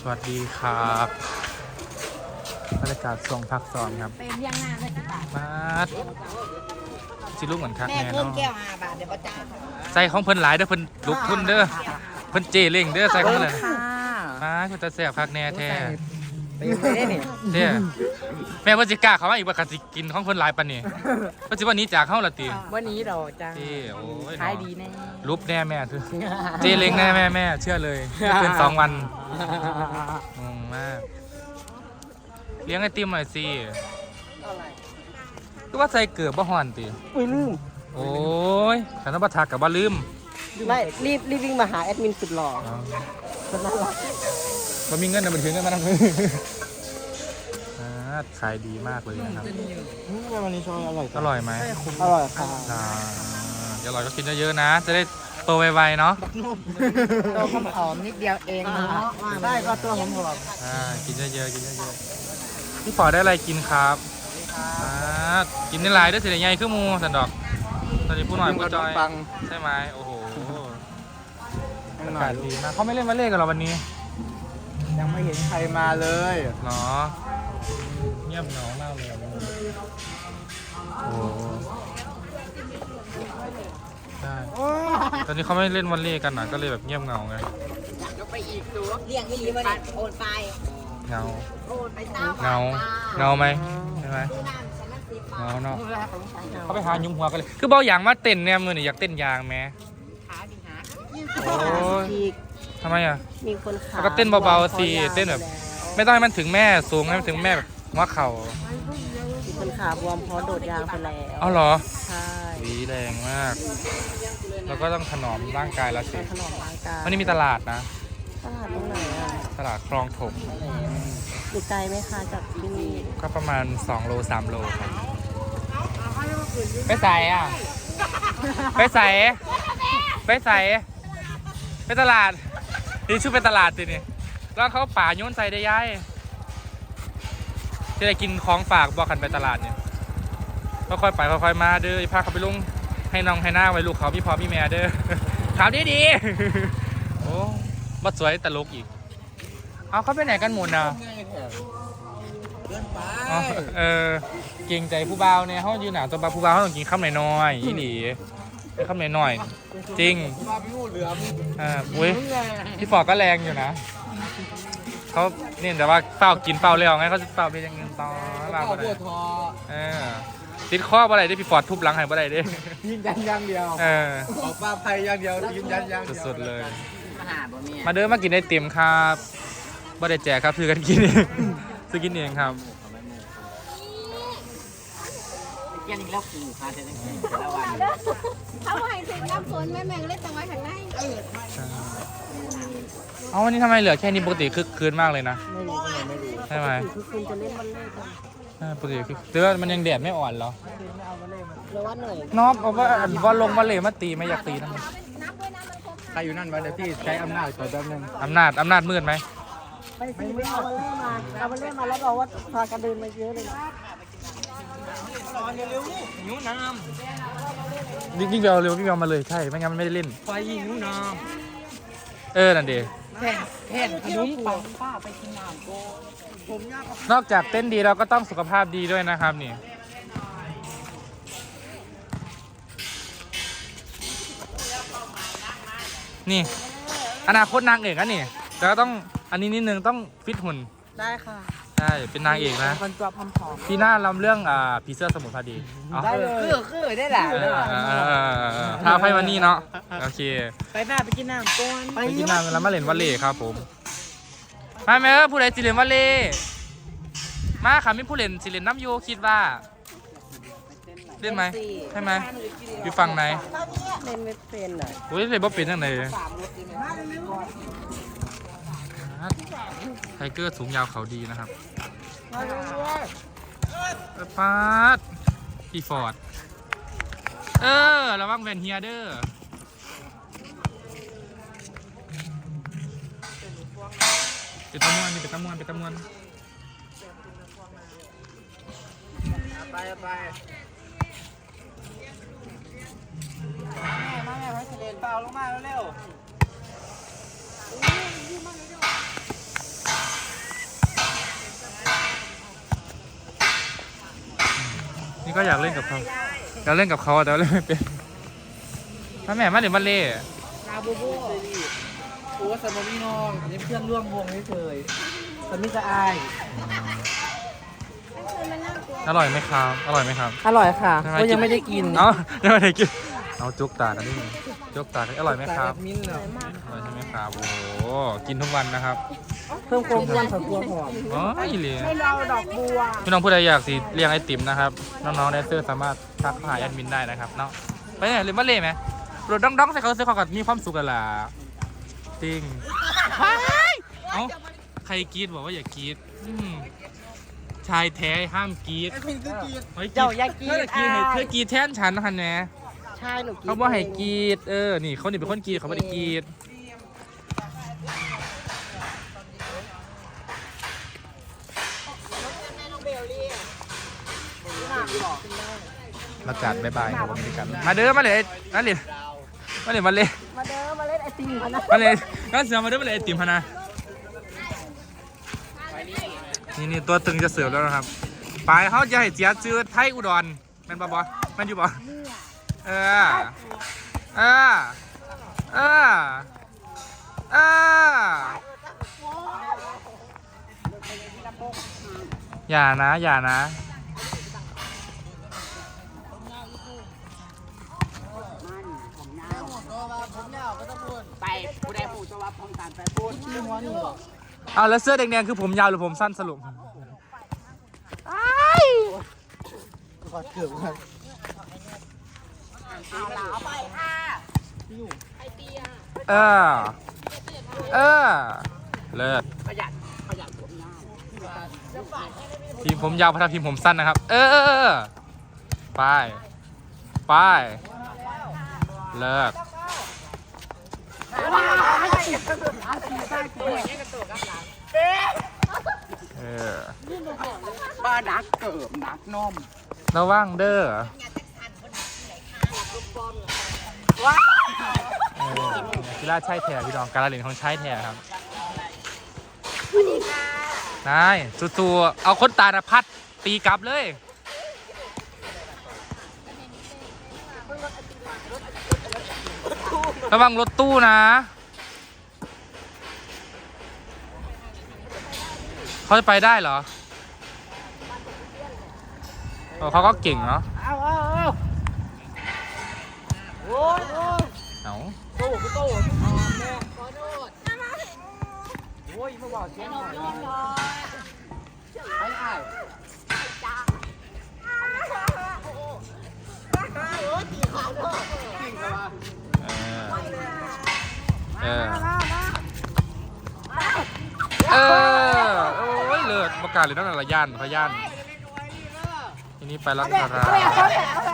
สวัสดีครับบรรยากาศส่งพักสอนครับเป็นยังงานเลยค่ะมาดสิลูกเหมือนคักแม่แน่เพิ่มเนาะแก้วห้าบาทเดี๋ยวประจานใส่ของเพิ่นหลายเด้อเพิ่นลุกทุนเด้อเพิ่นเจเล่งเด้อใส่ของเพิ่นเลยค่ะมาคุณตาแซ่บคักแน่แท้ ไปยังไม่ได้นี่เด้อแม่ว่าสิกล้าเขามาอีกว่าคันสิกินของเพิ่นหลายปานนี้ว่าสิวันนี้จากเฮาละติวันนี้เราจะเจ้โอ้ยขายดีแน่รูปแน่แม่คือ เจเล้งแน่แม่แม่เชื่อเลยไม่เกินสองวันงงมากเลี้ยงไอติมหน่อยสิก็ว่าใส่เกือบบ่ห่อนติอุ้ยลืมโอ้ยขันบัทักกับว่าลืมไม่รีบรีบวิ่งมาหาแอดมินสุดหล่ออ๋อคนน่ารัก มันมีเงินนะมันถึงเงินมานั่งอ่าขายดีมากเลยนะครับ วันนี้ชอบอร่อยอร่อยไหมอร่อยค่ะอ่าเดี๋ยวอร่อยก็กินเยอะๆนะ จะได้โตไวๆเนาะตัวหอมๆนิดเดียวเองเนาะได้ก็ตัวหอมอ่ากินเยอะๆกินเยอะๆพี่ปอได้อะไรกินครับอ่ากินได้หลายได้อสิใหญ่ขึ้นมูสันดอกตอนนี้ผู้หน่อยผู้จอยใช่ไหมโอ้โหอากาศดีมากเขาไม่เล่นมาเล่นกันเหรอวันนี้ ยังไม่เห็นใครมาเลยหรอเงียบเหงามากเลยอะวันนี้โอ้โหได้ตอนนี้เขาไม่เล่นวันเล่กันนะก็เลยแบบเงียบเหงาไงเลี้ยงอีหลีมาเนี่ยโอนไป เหงาโอนไปเต้าเหงาเหงาไหมใช่ไหมน้ำฉันนั่งสิบเหบาทงาเนาะเขาไปหายุ้มหัวกันเลย คือเบาอย่างมาเต้นเนี่ยมือนี่อยากเต้นยางแหม่ขาดิหาโอ้ยอีก ทำไมอะ มีคนขาแล้วก็เต้นเบาๆสิเต้นแบบ ไม่ต้องให้มันถึงแม่สูงให้มันถึงแม่แบบหัวเข่ามีคนขาบวมเพราะโดดยางไปแล้วเอาเหรอใช่หวีแรงมากเราก็ต้องถนอมร่างกายแล้วสิไปถนอมร่างกายวันนี้มีตลาดนะ ตลาดตรงไหนอะตลาดคลองถมอยู่ไกลไหมคะจากที่นี่ก็ประมาณ 2 โล 3 โลครับไปใส่อะ ไปใส่ ไปใส่ ไปตลาด นี่ชื่อเป็นตลาดสินี่แล้วเขาป่าโยนใส่ได้ย้ายจะได้กินของฝากบอกกันไปตลาดเนี่ยค่อยๆไปค่อยๆมาเด้ออย่าพาเขาไปลุงให้น้องให้หน้าไว้ลูกเขาพี่พอพี่แม่เด้อขาวดีดีๆโอ้บัดสวยตลกอีก เอาเขาไปไหนกันหมดอะอ๋อเออเก่งใจผู้บ่าวเนี่ยเขาอยู่หนาตัวบ่าวผู้บ่าวเขาต้องกินข้าวหน่อยๆอีหลี ข้าวหน่อยๆจริงมาพี่หูเหลือมอ่าอุ้ยพี่ฟอกก็แรงอยู่นะเขาเนี่ยแต่ว่าเฝ้ากินเฝ้าเร็วไงเขาจะเฝ้าเป็นอยังเงินต่อลาเอาบ่ได้บัวทอเออติดข้อบ่ได้เด้พี่ฟอดทุบหลังให้บ่ได้เด้ยืนยันอย่างเดียวเออออกปลาไผ่อย่างเดียวยืนยันอย่างเดียวสุดๆเลยมาหาบ่เมียมาเดินมากินไอติมครับบ่ได้แจกครับซื้อกันกินเองซื้อกินเองครับ เกี่ ยนอีกแล้วกูพาเธอตั้งแต่ละวันเขาให้ถึงน้ำฝนแม่แม่งเล่นจังไว้ข้างในเอาวันนี้ทำไมเหลือแค่นี้ปกติคึกคืนมากเลยนะไม่รู้ทำไมไม่รู้ใช่ไหมคือคุณจะเล่นบอลเล่กันอ่าปกติคือเตือนมันยังแดดไม่อ่อนเหรอหรือว่าเหนื่อยนอบเอาว่าอันว่าลงมาเลยมาตีไม่อยากตีนะนับด้วยนะมันครบใครอยู่นั่นวะเดี๋ยวพี่ใช้อำนาจก่อนแป๊บนึงอำนาจอำนาจมืดไหมไปสิไม่เอาบอลเล่มาเอาบอลเล่มาแล้วบอกว่าพากันเดินมาเยอะเลย นะวิ่งวิ่งไปเอาเร็ววิ่งไปเอามาเลยใช่ไม่งั้นมันไม่ได้เล่นไฟยิงนู้นน้เออนั่นเดีำแผ่นแผ่นขนมปังป้าไปกินน้ำโกผมยากนอกจากเต้นดีเราก็ต้องสุขภาพดีด้วยนะครับนี่นี่ อนาคตนางเอกอะนี่แต่ก็ต้องอันนี้นิดนึงต้องฟิตหุ่นได้ค่ะ ใช่ เป็นนางเอกนะ คนตัวพร้อมปีหน้าลำเรื่องอ่าผีเสื้อสมุทรพอดีเอาๆได้เลยคือคือได้แหละเออเออเออเออเออพาไพ่มานี่เนาะ โอเค ไปแม่ไปกินน้ำก่อนไปกินน้ำแล้วมาเล่นวอลเลย์ครับผมมาแม่เออผู้ใดสิเล่นวอลเลย์มาค่ะมีผู้เล่นสิเล่นน้ำโยคิดว่า เล่นไหมใช่ไหมอยู่ฝั่งไหนเล่นไม่เป็นอะอุ้ยเล่นบ่เป็นยังไงไทเกอร์สูงยาวเขาดีนะครับเออปาดพี่ฟอร์ด เออ ระวังแวนเฮียเด้อเป็นตะมวนนี่เป็นตะมวนเป็นตะมวนไปไปมาแม่มาเล่นเปล่าลงมาเร็ว นี่ก็อยากเล่นกับเขาอยากเล่นกับเขาแต่ว่าเล่นไม่เป็นถ้าแม่มาเดี๋ยวมาเล่ลาบูบูโอ้สมมีน้องอันนี้เพื่อนร่วมวงเฉยๆสมิจะอาย อร่อยไหมครับ อร่อยไหมครับ อร่อยค่ะใช่ไหมก็ยังไม่ได้กิน เอ้ายังไม่ได้กิน เอาจุกตากันนิดนึงจุกตากันอร่อยไหมครับ มิ้นเนาะอร่อยใช่ไหมครับ โอ้โห กินทุกวันนะครับเพิ่มความอ้วนของตัวหอมอ๋ออีหลีให้เราดอกบัว พี่น้องผู้ใดอยากสิเลี้ยงไอติมนะครับ น้องๆแดนเซอร์สามารถทักหาแอดมินได้นะครับเนาะ ไปไหนหรือมาเล่ไหมรถดองๆใส่เขาซื้อเขาก็มีความสุขกันล่ะจริงเอ้าใครกรีดบอกว่าอย่ากรีดอืมชายแท้ห้ามกรีดมินคือกีดฮ้เจ้าอย่ากรีดเธอกรีดให้อายเธอกรีดแทนฉันนะฮันแหน่ ใช่หนูกีดเขาบอกให้กรีดเออ นี่เขานี่เป็นคนกรีดเขาไม่ได้กรีดมาจัดบายบายครับวันนี้กันมาเด้อมาเลยมาเลยมาเลยมาเลยมาเด้อมาเล่นไอติมกันนะมาเลยก็เสือมาเด้อมาเลยไอติมพะนะนี่นี่ตัวตึงจะเสิร์ฟแล้วนะครับไปเขาจะให้เจียจืดไทยอุดรแมันบ่บ่แมันอยู่บ่เออเออเออเอออย่านะ อย่านะ ไปผู้ใดผู้จะว่าพร้อมกันไปพูดเอาแล้วเสื้อแดงๆคือผมยาวหรือผมสั้นสรุปกอดเกือบกัน เอาหลาไปค่ะเออ เออ เลิศประหยัดประหยัดผมยาวทีมผมยาวพัฒทีมผมสั้นนะครับ เออเออเออไปไปเลิกเออบ้านักเกิบนักนมระวังเด้อ เออกีฬาใช่แท้พี่น้องการเล่นของใช่แท้ครับนายจู่ๆเอาคนตาลพัดตีกลับเลยระวังรถตู้นะ เขาจะไปได้เหรอเขาก็เก่งเนาะเอาเอาเอาโอ้ย เอาโต้กูโต้แม่ขอโทษโอ้ยมาบอกเจ๊หน่อยไอ้ไอ้เออเออเออโอ้ยเลิศประกาศเลยนั่นแหละย่านพย่านทีนี้ไปรักคารา